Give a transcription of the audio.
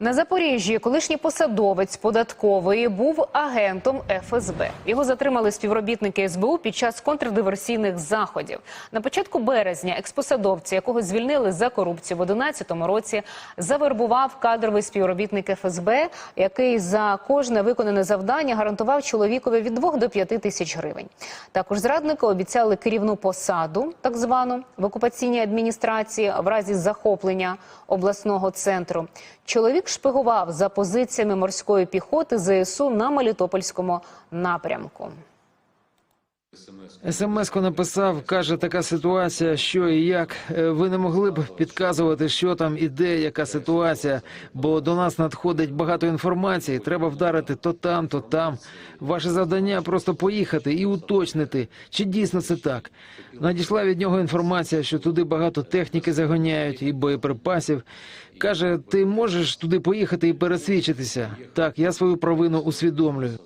На Запоріжжі колишній посадовець податкової був агентом ФСБ. Його затримали співробітники СБУ під час контрдиверсійних заходів. На початку березня експосадовця, якого звільнили за корупцію в 2011 році, завербував кадровий співробітник ФСБ, який за кожне виконане завдання гарантував чоловікові від 2 до 5 тисяч гривень. Також зрадники обіцяли керівну посаду, так звану в окупаційній адміністрації, в разі захоплення обласного центру. Чоловік шпигував за позиціями морської піхоти ЗСУ на Мелітопольському напрямку. СМС-ку написав, каже, така ситуація, що і як. Е, Ви не могли б підказувати, що там і де, яка ситуація, бо до нас надходить багато інформації. Треба вдарити то там, то там. Ваше завдання просто поїхати і уточнити, чи дійсно це так. Надійшла від нього інформація, що туди багато техніки загоняють і боєприпасів. Каже, ти можеш туди поїхати і пересвідчитися. Так, я свою провину усвідомлюю.